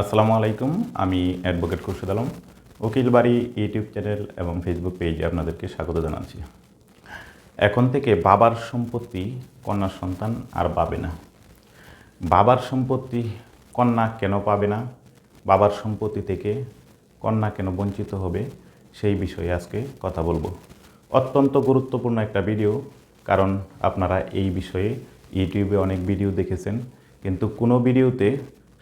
আসসালামু আলাইকুম, আমি অ্যাডভোকেট খুরশেদ আলম। উকিল বাড়ি ইউটিউব চ্যানেল এবং ফেসবুক পেজে আপনাদেরকে স্বাগত জানাচ্ছি। এখন থেকে বাবার সম্পত্তি, কন্যা সন্তান আর পাবে না। বাবার সম্পত্তি কন্যা কেন পাবে না? বাবার সম্পত্তি থেকে কন্যা কেন বঞ্চিত হবে? সেই বিষয়ে আজকে কথা বলব। অত্যন্ত গুরুত্বপূর্ণ একটা ভিডিও, কারণ আপনারা এই বিষয়ে ইউটিউবে অনেক ভিডিও দেখেছেন, কিন্তু কোনো ভিডিওতে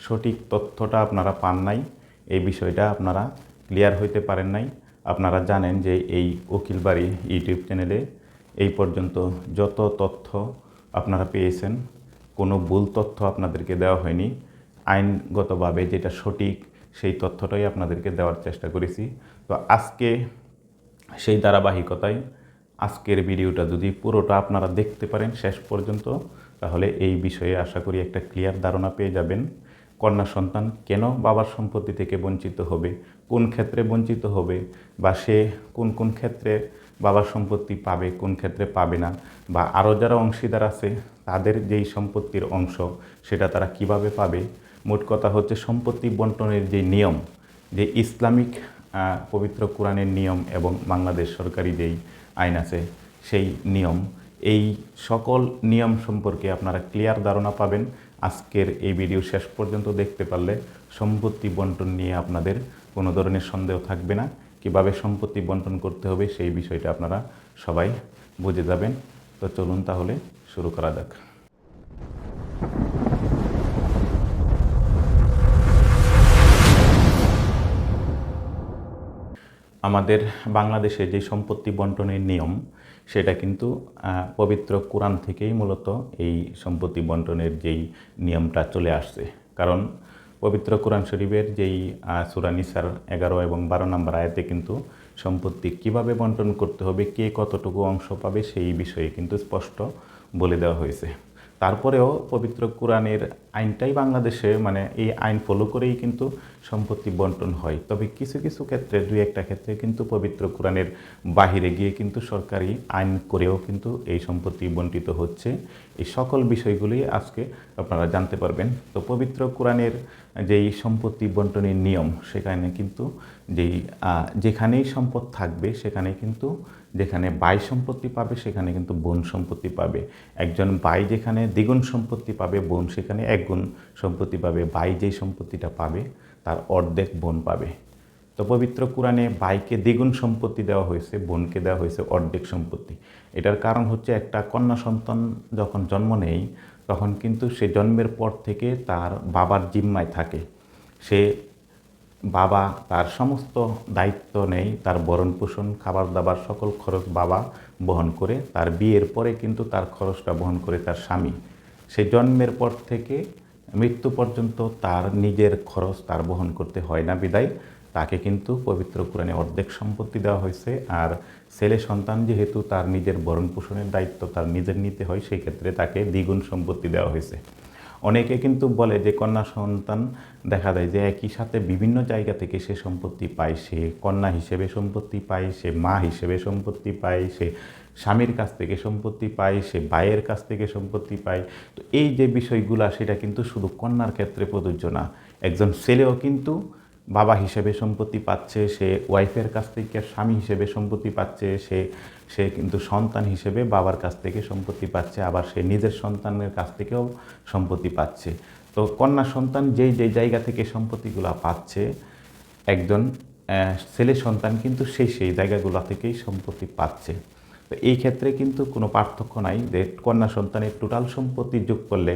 সঠিক তথ্যটা আপনারা পান নাই, এই বিষয়টা আপনারা ক্লিয়ার হইতে পারেন নাই। আপনারা জানেন যে এই উকিল বাড়ি ইউটিউব চ্যানেলে এই পর্যন্ত যত তথ্য আপনারা পেয়েছেন, কোনো ভুল তথ্য আপনাদেরকে দেওয়া হয়নি। আইনগতভাবে যেটা সঠিক, সেই তথ্যটাই আপনাদেরকে দেওয়ার চেষ্টা করেছি। তো আজকে সেই ধারাবাহিকতায় আজকের ভিডিওটা যদি পুরোটা আপনারা দেখতে পারেন শেষ পর্যন্ত, তাহলে এই বিষয়ে আশা করি একটা ক্লিয়ার ধারণা পেয়ে যাবেন। কন্যা সন্তান কেন বাবার সম্পত্তি থেকে বঞ্চিত হবে? কোন ক্ষেত্রে বঞ্চিত হবে? বা সে কোন কোন ক্ষেত্রে বাবার সম্পত্তি পাবে, কোন ক্ষেত্রে পাবে না? বা আরও যারা অংশীদার আছে, তাদের যেই সম্পত্তির অংশ, সেটা তারা কীভাবে পাবে? মোট কথা হচ্ছে সম্পত্তি বন্টনের যে নিয়ম, যে ইসলামিক পবিত্র কোরআনের নিয়ম এবং বাংলাদেশ সরকারি যেই আইন আছে, সেই নিয়ম এই সকল নিয়ম সম্পর্কে আপনারা ক্লিয়ার ধারণা পাবেন। আজকের এই ভিডিও শেষ পর্যন্ত দেখতে পারলে সম্পত্তি বন্টন নিয়ে আপনাদের কোনো ধরনের সন্দেহ থাকবে না। কীভাবে সম্পত্তি বন্টন করতে হবে সেই বিষয়টা আপনারা সবাই বুঝে যাবেন। তো চলুন তাহলে শুরু করা যাক। আমাদের বাংলাদেশে যে সম্পত্তি বন্টনের নিয়ম সেটা কিন্তু পবিত্র কোরআন থেকেই মূলত এই সম্পত্তি বন্টনের যেই নিয়মটা চলে আসছে। কারণ পবিত্র কোরআন শরীফের যেই সুরানিসার সূরা এগারো এবং বারো নম্বর আয়াতে কিন্তু সম্পত্তি কীভাবে বন্টন করতে হবে, কে কতটুকু অংশ পাবে সেই বিষয়ে কিন্তু স্পষ্ট বলে দেওয়া হয়েছে। তারপরেও পবিত্র কোরআনের আইনটাই বাংলাদেশে মানে এই আইন ফলো করেই কিন্তু সম্পত্তি বন্টন হয়। তবে কিছু কিছু ক্ষেত্রে দুই একটা ক্ষেত্রে কিন্তু পবিত্র কোরআনের বাহিরে গিয়ে কিন্তু সরকারি আইন করেও কিন্তু এই সম্পত্তি বন্টিত হচ্ছে। এই সকল বিষয়গুলি আজকে আপনারা জানতে পারবেন। তো পবিত্র কোরআনের যেই সম্পত্তি বন্টনের নিয়ম, সেখানে কিন্তু যেই যেখানেই সম্পদ থাকবে, সেখানে কিন্তু যেখানে বাই সম্পত্তি পাবে, সেখানে কিন্তু বোন সম্পত্তি পাবে। একজন বাই যেখানে দ্বিগুণ সম্পত্তি পাবে, বোন সেখানে একগুণ সম্পত্তি পাবে। বাই যেই সম্পত্তিটা পাবে, তার অর্ধেক বোন পাবে। তো পবিত্র কোরআনে বাইকে দ্বিগুণ সম্পত্তি দেওয়া হয়েছে, বোনকে দেওয়া হয়েছে অর্ধেক সম্পত্তি। এটার কারণ হচ্ছে একটা কন্যা সন্তান যখন জন্ম নেয় তখন কিন্তু সে জন্মের পর থেকে তার বাবার জিম্মায় থাকে। সে বাবা তার সমস্ত দায়িত্ব নেই তার ভরণ পোষণ খাবার দাবার সকল খরচ বাবা বহন করে, তার বিয়ের পরে কিন্তু তার খরচটা বহন করে তার স্বামী। সে জন্মের পর থেকে মৃত্যু পর্যন্ত তার নিজের খরচ তার বহন করতে হয় না বিদায়। তাকে কিন্তু পবিত্র কোরআনে অর্ধেক সম্পত্তি দেওয়া হয়েছে আর ছেলে সন্তান যেহেতু তার নিজের ভরণ পোষণের দায়িত্ব তার নিজের নিতে হয়, সেই ক্ষেত্রে তাকে দ্বিগুণ সম্পত্তি দেওয়া হয়েছে। অনেকে কিন্তু বলে যে কন্যা সন্তান দেখা যায় যে একই সাথে বিভিন্ন জায়গা থেকে সে সম্পত্তি পায়, সে কন্যা হিসেবে সম্পত্তি পায়, সে মা হিসেবে সম্পত্তি পায়, সে স্বামীর কাছ থেকে সম্পত্তি পায়, সে ভাইয়ের কাছ থেকে সম্পত্তি পায়। তো এই যে বিষয়গুলা, সেটা কিন্তু শুধু কন্যার ক্ষেত্রে প্রযোজ্য না, একজন ছেলেও কিন্তু বাবা হিসেবে সম্পত্তি পাচ্ছে, সে ওয়াইফের কাছ থেকে, স্বামী হিসেবে সম্পত্তি পাচ্ছে, সে সে কিন্তু সন্তান হিসেবে বাবার কাছ থেকে সম্পত্তি পাচ্ছে, আবার সে নিজের সন্তানের কাছ থেকেও সম্পত্তি পাচ্ছে। তো কন্যা সন্তান যেই যেই জায়গা থেকে সম্পত্তিগুলো পাচ্ছে, একজন ছেলে সন্তান কিন্তু সেই সেই জায়গাগুলো থেকেই সম্পত্তি পাচ্ছে। তো এই ক্ষেত্রে কিন্তু কোনো পার্থক্য নাই যে কন্যা সন্তানের টোটাল সম্পত্তি যোগ করলে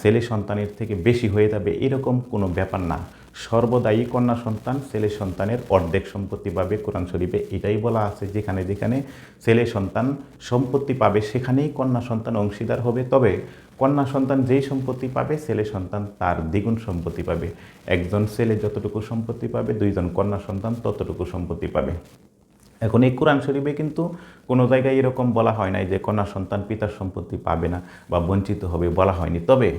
ছেলে সন্তানের থেকে বেশি হয়ে যাবে, এরকম কোনো ব্যাপার না। সর্বদাই কন্যা সন্তান, ছেলে সন্তানের অর্ধেক সম্পত্তি পাবে কোরআন শরীফে। এটাই বলা আছে যেখানে যেখানে ছেলে সন্তান সম্পত্তি পাবে, সেখানেই কন্যা সন্তান অংশীদার হবে। তবে কন্যা সন্তান যেই সম্পত্তি পাবে, ছেলে সন্তান তার দ্বিগুণ সম্পত্তি পাবে। একজন ছেলে যতটুকু সম্পত্তি পাবে, দুইজন কন্যা সন্তান ততটুকু সম্পত্তি পাবে। এখন এই কোরআন শরীফে কিন্তু কোনো জায়গায় এরকম বলা হয় নাই যে কন্যা সন্তান পিতার সম্পত্তি পাবে না বা বঞ্চিত হবে বলা হয়নি। তবে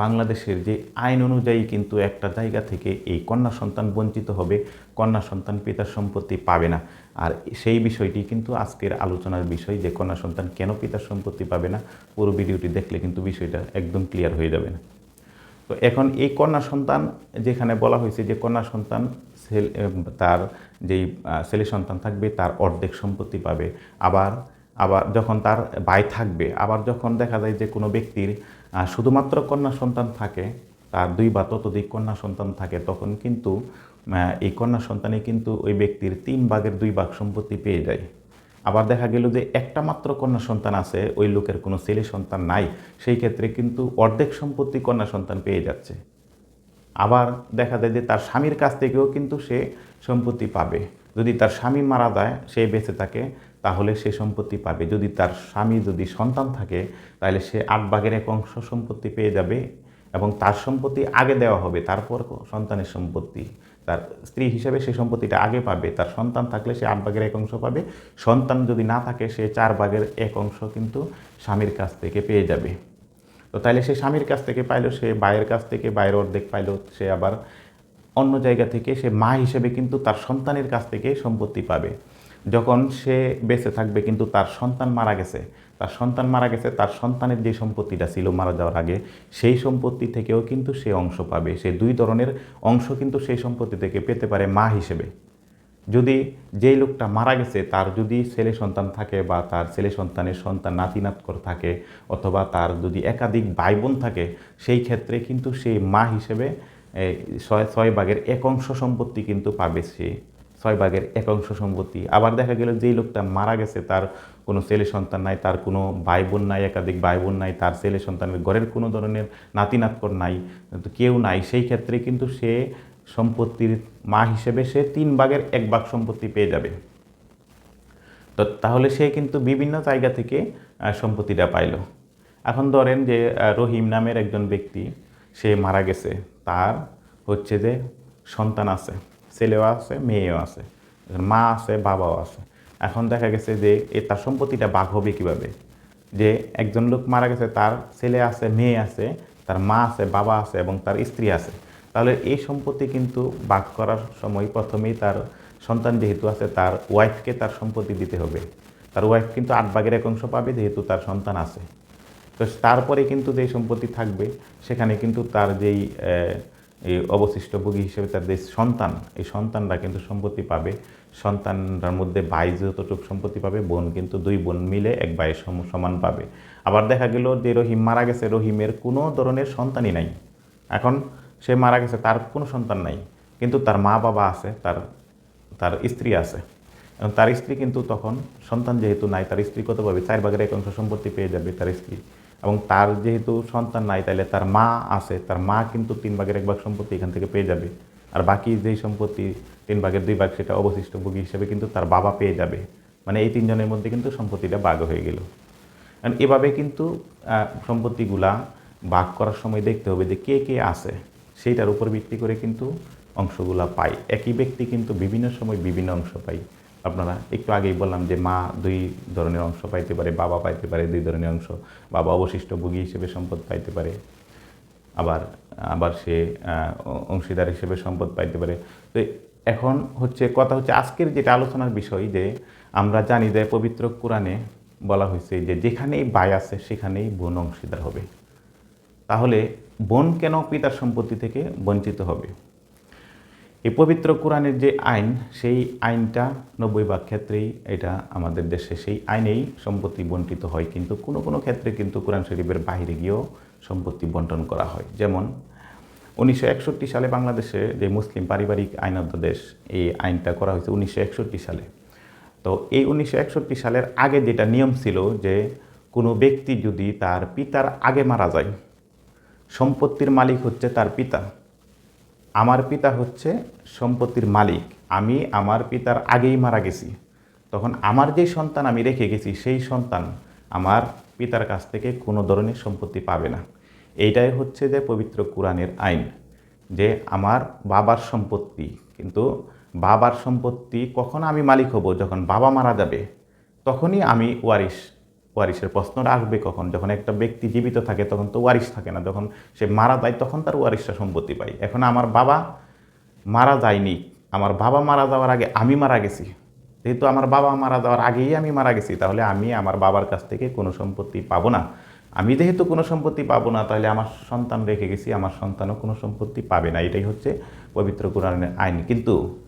বাংলাদেশের যে আইন অনুযায়ী কিন্তু একটা জায়গা থেকে এই কন্যা সন্তান বঞ্চিত হবে, কন্যা সন্তান পিতার সম্পত্তি পাবে না। আর সেই বিষয়টি কিন্তু আজকের আলোচনার বিষয় যে কন্যা সন্তান কেন পিতার সম্পত্তি পাবে না, পুরো ভিডিওটি দেখলে কিন্তু বিষয়টা একদম ক্লিয়ার হয়ে যাবে না। তো এখন এই কন্যা সন্তান যেখানে বলা হয়েছে যে কন্যা সন্তান তার যেই ছেলে সন্তান থাকবে, তার অর্ধেক সম্পত্তি পাবে। আবার আবার যখন তার ভাই থাকবে, আবার যখন দেখা যায় যে কোনো ব্যক্তির আহ, শুধুমাত্র কন্যা সন্তান থাকে তার দুই বা ততোধিক কন্যা সন্তান থাকে তখন কিন্তু এই কন্যা সন্তানে কিন্তু ওই ব্যক্তির তিন ভাগের দুই ভাগ সম্পত্তি পেয়ে যায়। আবার দেখা গেল যে একটা মাত্র কন্যা সন্তান আছে ওই লোকের কোনো ছেলে সন্তান নাই সেই ক্ষেত্রে কিন্তু অর্ধেক সম্পত্তি কন্যা সন্তান পেয়ে যাচ্ছে। আবার দেখা যায় যে তার স্বামীর কাছ থেকেও কিন্তু সে সম্পত্তি পাবে। যদি তার স্বামী মারা যায় সে বেঁচে থাকে তাহলে সে সম্পত্তি পাবে। যদি তার স্বামী, যদি সন্তান থাকে, তাহলে সে আট ভাগের এক অংশ সম্পত্তি পেয়ে যাবে এবং তার সম্পত্তি আগে দেওয়া হবে, তারপর সন্তানের সম্পত্তি। তার স্ত্রী হিসেবে সে সম্পত্তিটা আগে পাবে, তার সন্তান থাকলে সে আট ভাগের এক অংশ পাবে। সন্তান যদি না থাকে, সে চার ভাগের এক অংশ কিন্তু স্বামীর কাছ থেকে পেয়ে যাবে। তো তাইলে সে স্বামীর কাছ থেকে পাইলো, সে ভাইয়ের কাছ থেকে ভাইয়ের অর্ধেক পাইলো, সে আবার অন্য জায়গা থেকে সে মা হিসেবে কিন্তু তার সন্তানের কাছ থেকে সম্পত্তি পাবে। যখন সে বেঁচে থাকবে, কিন্তু তার সন্তান মারা গেছে। তার সন্তান মারা গেছে, তার সন্তানের যে সম্পত্তিটা ছিল মারা যাওয়ার আগে, সেই সম্পত্তি থেকেও কিন্তু সে অংশ পাবে। সে দুই ধরনের অংশ কিন্তু সেই সম্পত্তি থেকে পেতে পারে মা হিসেবে। যদি যেই লোকটা মারা গেছে, তার যদি ছেলে সন্তান থাকে বা তার ছেলে সন্তানের সন্তান নাতি নাতকর থাকে, অথবা তার যদি একাধিক ভাই বোন থাকে, সেই ক্ষেত্রে কিন্তু সেই মা হিসেবে ছয় ছয় ভাগের এক অংশ সম্পত্তি কিন্তু পাবে সে। ছয় ভাগের এক অংশ সম্পত্তি। আবার দেখা গেল যেই লোকটা মারা গেছে, তার কোনো ছেলে সন্তান নাই, তার কোনো ভাই বোন নাই, একাধিক ভাই বোন নাই, তার ছেলে সন্তানের ঘরের কোনো ধরনের নাতি নাতকর নাই, তো কেউ নাই। সেই ক্ষেত্রে কিন্তু সে সম্পত্তির মা হিসেবে সে তিন ভাগের এক ভাগ সম্পত্তি পেয়ে যাবে। তো তাহলে সে কিন্তু বিভিন্ন জায়গা থেকে সম্পত্তিটা পাইল। এখন ধরেন যে রহিম নামের একজন ব্যক্তি, সে মারা গেছে। তার হচ্ছে যে সন্তান আছে। ছেলেও আছে, মেয়েও আছে। মা আছে, বাবাও আছে। এখন দেখা গেছে যে এ তার সম্পত্তিটা বাঘ হবে কীভাবে? যে একজন লোক মারা গেছে, তার ছেলে আছে, মেয়ে আছে, তার মা আছে, বাবা আছে এবং তার স্ত্রী আছে। তাহলে এই সম্পত্তি কিন্তু ভাগ করার সময় প্রথমেই তার সন্তান যেহেতু আছে, তার ওয়াইফকে তার সম্পত্তি দিতে হবে। তার ওয়াইফ কিন্তু আট ভাগের এক অংশ পাবে যেহেতু তার সন্তান আছে। তো তারপরে কিন্তু যেই সম্পত্তি থাকবে, সেখানে কিন্তু তার যেই এই অবশিষ্ট ভোগী হিসেবে তার যে সন্তান, এই সন্তানরা কিন্তু সম্পত্তি পাবে। সন্তানরার মধ্যে ভাই যতটুকু সম্পত্তি পাবে, বোন কিন্তু দুই বোন মিলে এক ভাইয়ের সম- সমান পাবে। আবার দেখা গেল যে রহিম মারা গেছে, রহিমের কোনো ধরনের সন্তানই নাই। এখন সে মারা গেছে, তার কোনো সন্তান নাই। কিন্তু তার মা বাবা আছে, তার তার স্ত্রী আছে। এবং তার স্ত্রী কিন্তু তখন সন্তান যেহেতু নাই, তার স্ত্রী কত পাবে? চার ভাগের এক অংশ সম্পত্তি পেয়ে যাবে তার স্ত্রী। এবং তার যেহেতু সন্তান নাই তাহলে তার মা আছে, তার মা কিন্তু তিন ভাগের এক ভাগ সম্পত্তি এখান থেকে পেয়ে যাবে। আর বাকি যেই সম্পত্তি তিন ভাগের দুই ভাগ, সেটা অবশিষ্ট ভোগী হিসেবে কিন্তু তার বাবা পেয়ে যাবে। মানে এই তিনজনের মধ্যে কিন্তু সম্পত্তিটা ভাগ হয়ে গেল। কারণ এভাবে কিন্তু সম্পত্তিগুলা ভাগ করার সময় দেখতে হবে যে কে কে আছে। সেইটার উপর ভিত্তি করে কিন্তু অংশগুলা পাই একই ব্যক্তি কিন্তু বিভিন্ন সময় বিভিন্ন অংশ পাই আপনারা একটু আগেই বললাম যে মা দুই ধরনের অংশ পাইতে পারে, বাবা পাইতে পারে দুই ধরনের অংশ। বাবা অবশিষ্ট ভোগী হিসেবে সম্পদ পাইতে পারে, আবার আবার সে অংশীদার হিসেবে সম্পদ পাইতে পারে। তো এখন হচ্ছে কথা হচ্ছে আজকের যেটা আলোচনার বিষয় যে আমরা জানি যে পবিত্র কোরআনে বলা হয়েছে যে যেখানেই বাই আছে সেখানেই বোন অংশীদার হবে। তাহলে বোন কেন পিতার সম্পত্তি থেকে বঞ্চিত হবে? এই পবিত্র কোরআনের যে আইন, সেই আইনটা নব্বই ভাগ ক্ষেত্রেই এটা আমাদের দেশে সেই আইনেই সম্পত্তি বন্টিত হয়। কিন্তু কোনো কোনো ক্ষেত্রে কিন্তু কোরআন শরীফের বাইরে গিয়েও সম্পত্তি বন্টন করা হয়। যেমন উনিশশো একষট্টি সালে বাংলাদেশে যে মুসলিম পারিবারিক আইন অধ্যাদেশ, এই আইনটা করা হয়েছে উনিশশো একষট্টি সালে। তো এই উনিশশো একষট্টি সালের আগে যেটা নিয়ম ছিল যে কোনো ব্যক্তি যদি তার পিতার আগে মারা যায়, সম্পত্তির মালিক হচ্ছে তার পিতা। আমার পিতা হচ্ছে সম্পত্তির মালিক, আমি আমার পিতার আগেই মারা গেছি। তখন আমার যে সন্তান আমি রেখে গেছি, সেই সন্তান আমার পিতার কাছ থেকে কোনো ধরনের সম্পত্তি পাবে না। এইটাই হচ্ছে যে পবিত্র কোরআনের আইন, যে আমার বাবার সম্পত্তি, কিন্তু বাবার সম্পত্তি কখন আমি মালিক হব? যখন বাবা মারা যাবে, তখনই আমি ওয়ারিশ। ওয়ারিশের প্রশ্নটা আসবে কখন? যখন একটা ব্যক্তি জীবিত থাকে, তখন তো ওয়ারিশ থাকে না। যখন সে মারা যায়, তখন তার ওয়ারিশটা সম্পত্তি পায়। এখন আমার বাবা মারা যায়নি। আমার বাবা মারা যাওয়ার আগে আমি মারা গেছি। যেহেতু আমার বাবা মারা যাওয়ার আগেই আমি মারা গেছি, তাহলে আমি আমার বাবার কাছ থেকে কোনো সম্পত্তি পাবো না। আমি যেহেতু কোনো সম্পত্তি পাবো না, তাহলে আমার সন্তান রেখে গেছি, আমার সন্তানও কোনো সম্পত্তি পাবে না। এটাই হচ্ছে পবিত্র কোরআনের আইন। কিন্তু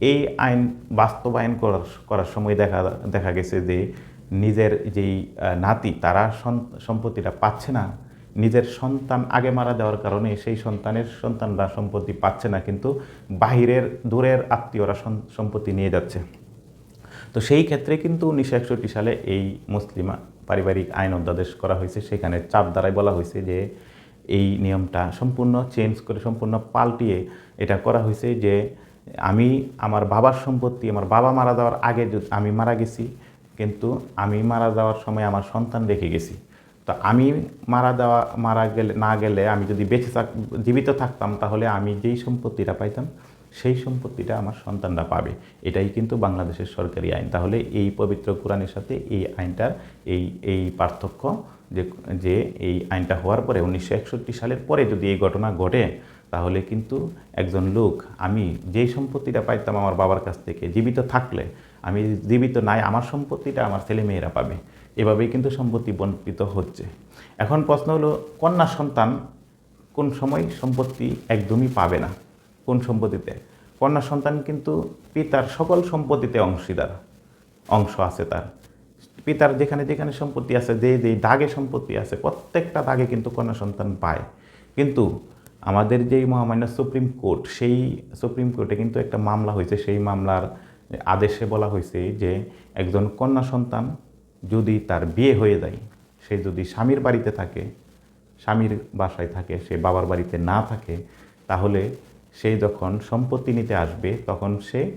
এই আইন বাস্তবায়ন করার করার সময় দেখা দেখা গেছে যে নিজের যেই নাতি, তারা সম্পত্তিটা পাচ্ছে না। নিজের সন্তান আগে মারা যাওয়ার কারণে সেই সন্তানের সন্তানরা সম্পত্তি পাচ্ছে না, কিন্তু বাহিরের, দূরের আত্মীয়রা সম্পত্তি নিয়ে যাচ্ছে। তো সেই ক্ষেত্রে কিন্তু উনিশশো একষট্টি সালে এই মুসলিম পারিবারিক আইন অধ্যাদেশ করা হয়েছে। সেখানে চাপ দ্বারাই বলা হয়েছে যে এই নিয়মটা সম্পূর্ণ চেঞ্জ করে, সম্পূর্ণ পাল্টিয়ে এটা করা হয়েছে যে আমি, আমার বাবার সম্পত্তি, আমার বাবা মারা যাওয়ার আগে আমি মারা গেছি কিন্তু আমি মারা যাওয়ার সময় আমার সন্তান রেখে গেছি। তো আমি মারা যাওয়া মারা গেলে, না গেলে আমি যদি বেঁচে থাক, জীবিত থাকতাম তাহলে আমি যেই সম্পত্তিটা পাইতাম, সেই সম্পত্তিটা আমার সন্তানরা পাবে। এটাই কিন্তু বাংলাদেশের সরকারি আইন। তাহলে এই পবিত্র কোরআনের সাথে এই আইনটার এই এই পার্থক্য যে যে এই আইনটা হওয়ার পরে উনিশশো একষট্টি সালের পরে যদি এই ঘটনা ঘটে, তাহলে কিন্তু একজন লোক, আমি যেই সম্পত্তিটা পাইতাম আমার বাবার কাছ থেকে, জীবিত থাকলে আমি জীবিত নাই, আমার সম্পত্তিটা আমার ছেলে মেয়েরা পাবে। এভাবেই কিন্তু সম্পত্তি বণ্টিত হচ্ছে। এখন প্রশ্ন হলো, কন্যা সন্তান কোন সময় সম্পত্তি একদমই পাবে না? কোন সম্পত্তিতে? কন্যা সন্তান কিন্তু পিতার সকল সম্পত্তিতে অংশীদার, অংশ আছে তার। পিতার যেখানে যেখানে সম্পত্তি আছে, যে যে দাগে সম্পত্তি আছে, প্রত্যেকটা দাগে কিন্তু কন্যা সন্তান পায়। কিন্তু আমাদের যেই মহামান্য সুপ্রিম কোর্ট, সেই সুপ্রিম কোর্টে কিন্তু একটা মামলা হয়েছে, সেই মামলার আদেশে বলা হয়েছে যে একজন কন্যা সন্তান যদি তার বিয়ে হয়ে যায়, সে যদি স্বামীর বাড়িতে থাকে, স্বামীর বাসায় থাকে, সে বাবার বাড়িতে না থাকে, তাহলে সে যখন সম্পত্তি নিতে আসবে, তখন সে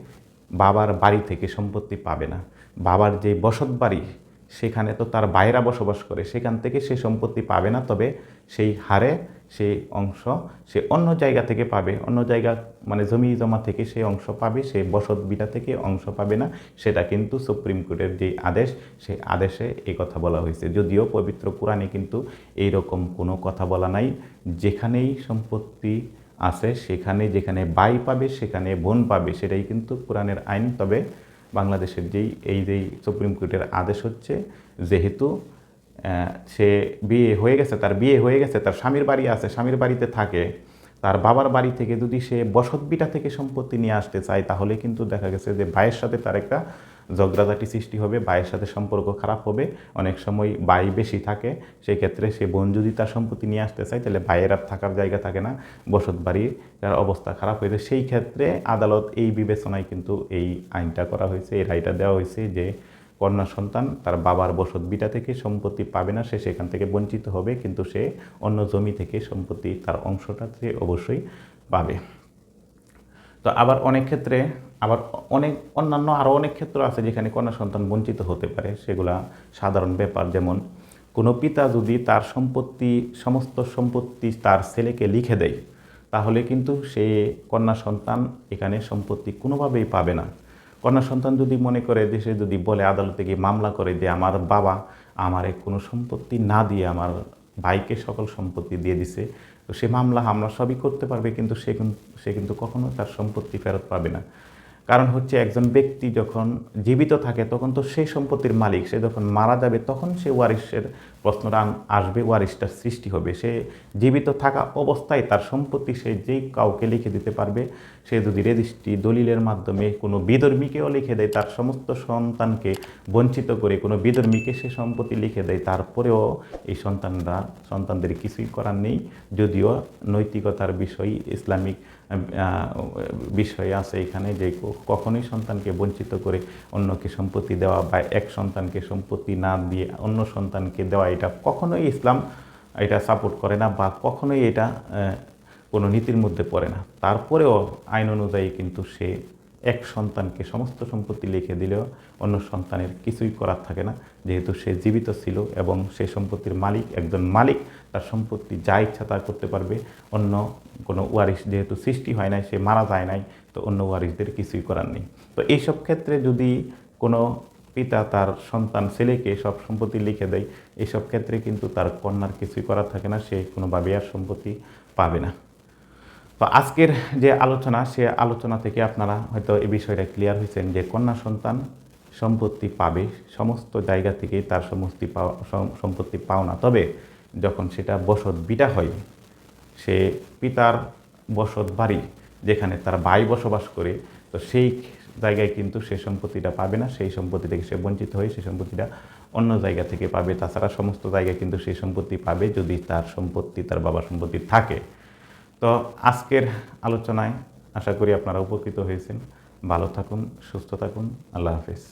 বাবার বাড়ি থেকে সম্পত্তি পাবে না। বাবার যে বসত বাড়ি, সেখানে তো তার বাইরা বসবাস করে, সেখান থেকে সে সম্পত্তি পাবে না। তবে সেই হারে, সেই অংশ সে অন্য জায়গা থেকে পাবে। অন্য জায়গা মানে জমি জমা থেকে সেই অংশ পাবে, সে বসত বিটা থেকে অংশ পাবে না। সেটা কিন্তু সুপ্রিম কোর্টের যে আদেশ সেই আদেশে এই কথা বলা হয়েছে। যদিও পবিত্র কোরআনে কিন্তু এই রকম কোনো কথা বলা নাই। যেখানেই সম্পত্তি আছে, সেখানে যেখানে বাই পাবে, সেখানে বোন পাবে, সেটাই কিন্তু কোরআনের আইন। তবে বাংলাদেশের যেই, এই যেই সুপ্রিম কোর্টের আদেশ হচ্ছে, যেহেতু সে বিয়ে হয়ে গেছে, তার বিয়ে হয়ে গেছে, তার স্বামীর বাড়ি আছে, স্বামীর বাড়িতে থাকে, তার বাবার বাড়ি থেকে যদি সে বসত বিটা থেকে সম্পত্তি নিয়ে আসতে চায়, তাহলে কিন্তু দেখা গেছে যে ভাইয়ের সাথে তার একটা ঝগড়াঝাটি সৃষ্টি হবে, ভাইয়ের সাথে সম্পর্ক খারাপ হবে, অনেক সময় ভাই বেশি থাকে সেই ক্ষেত্রে সে বোন যদি তার সম্পত্তি নিয়ে আসতে চায়, তাহলে ভাইয়ের আর থাকার জায়গা থাকে না বসত বাড়ির তার অবস্থা খারাপ হয়েছে সেই ক্ষেত্রে আদালত এই বিবেচনায় কিন্তু এই আইনটা করা হয়েছে, এই রায়টা দেওয়া হয়েছে যে কন্যা সন্তান তার বাবার বসত বিটা থেকে সম্পত্তি পাবে না, সে সেখান থেকে বঞ্চিত হবে, কিন্তু সে অন্য জমি থেকে সম্পত্তি তার অংশটা সে অবশ্যই পাবে। তো আবার অনেক ক্ষেত্রে, আবার অনেক, অন্যান্য আরও অনেক ক্ষেত্র আছে যেখানে কন্যা সন্তান বঞ্চিত হতে পারে, সেগুলা সাধারণ ব্যাপার। যেমন, কোনো পিতা যদি তার সম্পত্তি, সমস্ত সম্পত্তি তার ছেলেকে লিখে দেয়, তাহলে কিন্তু সে কন্যা সন্তান এখানে সম্পত্তি কোনোভাবেই পাবে না। কন্যা সন্তান যদি মনে করে, দেশে যদি বলে, আদালতে গিয়ে মামলা করে যে আমার বাবা আমারে কোনো সম্পত্তি না দিয়ে আমার ভাইকে সকল সম্পত্তি দিয়ে দিছে, তো সে মামলা হামলা সবই করতে পারবে, কিন্তু সে সে কিন্তু কখনো তার সম্পত্তি ফেরত পাবে না। কারণ হচ্ছে একজন ব্যক্তি যখন জীবিত থাকে, তখন তো সেই সম্পত্তির মালিক, সে যখন মারা যাবে, তখন সে ওয়ারিশের প্রশ্নটা আসবে ওয়ারিশটার সৃষ্টি হবে। সে জীবিত থাকা অবস্থায় তার সম্পত্তি সে যেই কাউকে লিখে দিতে পারবে সে যদি রেজিস্ট্রি দলিলের মাধ্যমে কোনো বিধর্মীকেও লিখে দেয়, তার সমস্ত সন্তানকে বঞ্চিত করে কোনো বিধর্মীকে সে সম্পত্তি লিখে দেয়, তারপরেও এই সন্তানরা, সন্তানদের কিছুই করার নেই। যদিও নৈতিকতার বিষয়, ইসলামিক বিষয় আছে এখানে যে কখনোই সন্তানকে বঞ্চিত করে অন্যকে সম্পত্তি দেওয়া বা এক সন্তানকে সম্পত্তি না দিয়ে অন্য সন্তানকে দেওয়া, এটা কখনোই ইসলাম এটা সাপোর্ট করে না বা কখনোই এটা কোনো নীতির মধ্যে পড়ে না। তারপরেও আইন অনুযায়ী কিন্তু সে এক সন্তানকে সমস্ত সম্পত্তি লিখে দিলেও অন্য সন্তানের কিছুই করার থাকে না। যেহেতু সে জীবিত ছিল এবং সেই সম্পত্তির মালিক, একজন মালিক, তার সম্পত্তি যা ইচ্ছা তা করতে পারবে। অন্য কোনো ওয়ারিশ যেহেতু সৃষ্টি হয় নাই, সে মারা যায় নাই, তো অন্য ওয়ারিশদের কিছুই করার নেই। তো এইসব ক্ষেত্রে যদি কোনো পিতা তার সন্তান, ছেলেকে সব সম্পত্তি লিখে দেয়, এইসব ক্ষেত্রে কিন্তু তার কন্যার কিছুই করার থাকে না, সে কোনোভাবে আর সম্পত্তি পাবে না। তো আজকের যে আলোচনা, সে আলোচনা থেকে আপনারা হয়তো এই বিষয়টা ক্লিয়ার হয়েছেন যে কন্যা সন্তান সম্পত্তি পাবে, সমস্ত জায়গা থেকেই তার সমস্ত পাওয়া, সম- সম্পত্তি পাওনা। তবে যখন সেটা বসত বিটা হয়, সে পিতার বসত বাড়ি যেখানে তার ভাই বসবাস করে, তো সেই জায়গায় কিন্তু সে সম্পত্তিটা পাবে না। সেই সম্পত্তি থেকে সে বঞ্চিত হয়ে সেই সম্পত্তিটা অন্য জায়গা থেকে পাবে। তাছাড়া সমস্ত জায়গায় কিন্তু সেই সম্পত্তি পাবে যদি তার সম্পত্তি, তার বাবার সম্পত্তি থাকে। তো আজকের আলোচনায় আশা করি আপনারা উপকৃত হয়েছেন। ভালো থাকুন সুস্থ থাকুন। আল্লাহ হাফিজ।